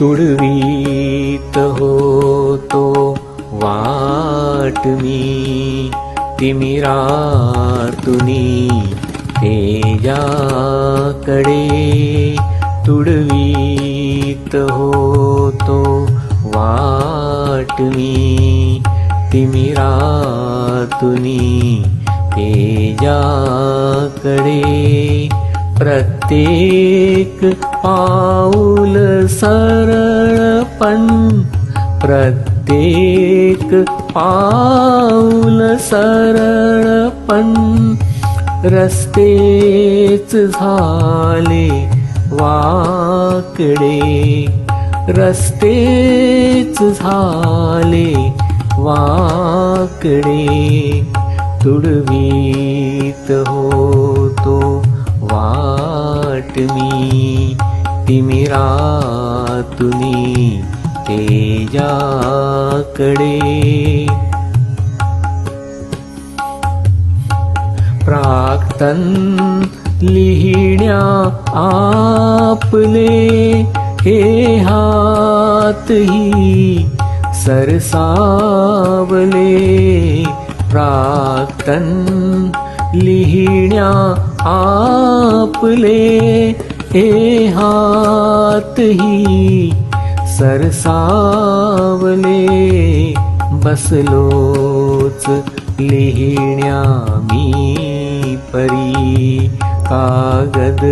तुडवीत होतो वाट मी तिमिरातुनी तेजाकडे तुडवीत होतो वाट मी तिमिरातुनी तेजाकडे प्रत्येक पाऊल सरळपण प्रत्येक सरळपण रस्तेच झाले वाकडे रस्तेच झाले वाकडे। तुडवीत वाट मी तिमिरातुनी तेजाकडे. प्राक्तन लिहिण्या आपले हे हातही सरसावले. प्राक्तन लिहिण्या आपले हे हातही सरसावले बसलोच लिहिण्या मी परी। कागद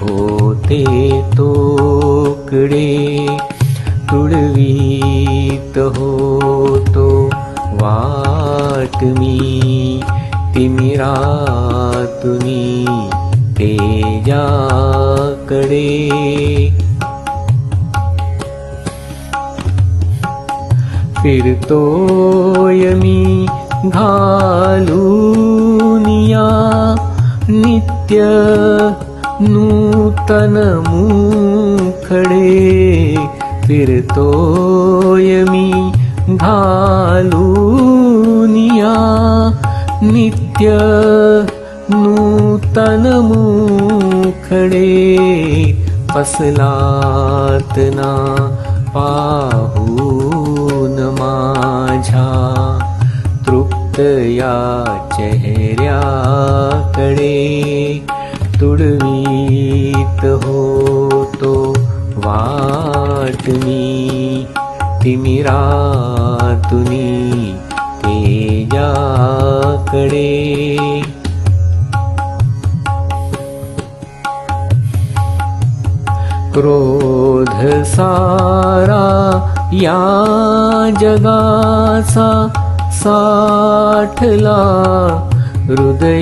होते तोकडे वाट मी तिमिरातुनी तेजाकडे फिरतोय मी घालूनिया नित्य नूतन मुखडे। फिरतोय मी घालूनिया नित्य नूतन मुखडे पसलात ना पाहून माझ्या तृप्त या चेहऱ्याकडे तुडवीत होतो वाट मी तिमिरातुनी क्रोध सारा या जगाचा साठला हृदयामध्ये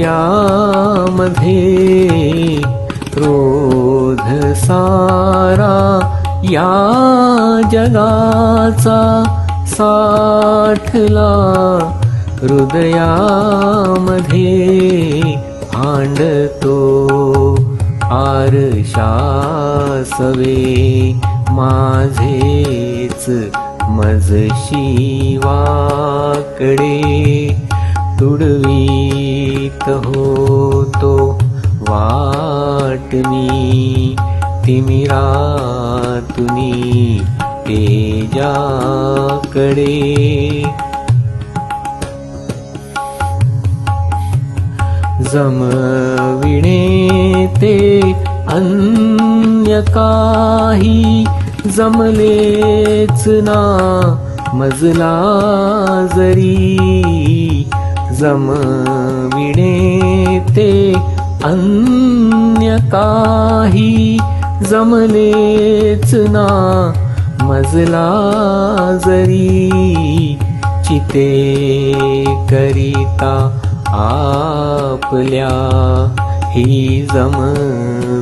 क्रोध सारा या जगाचा साठला हृदयामध्ये भांडतो आरशासवे माझेच मजशी वाकडे तुडवीत होतो वाट मी तिमिरातुनी तेजाकडे. जमविणे ते अन्य काही जमलेच ना मजला जरी जमविणे ते अन्य काही जमलेच ना मजला जरी चिते करिता आपल्या ही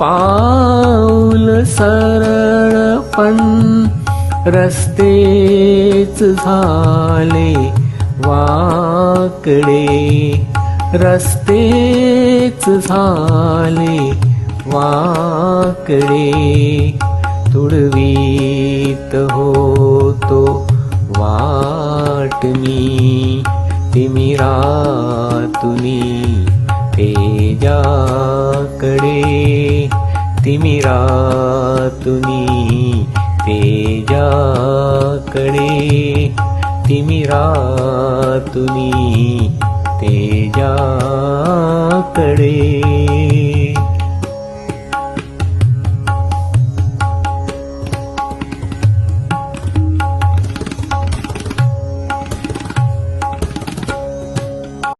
पाऊल सरळपण रस्तेच झाले वाकडे. रस्तेच झाले वाकडे. तुडवीत होतो वाट मी तिमिरातुनी. तेजाकडे तिमिरातुनी तेजाकडे तिमिरातुनी तेजाकडे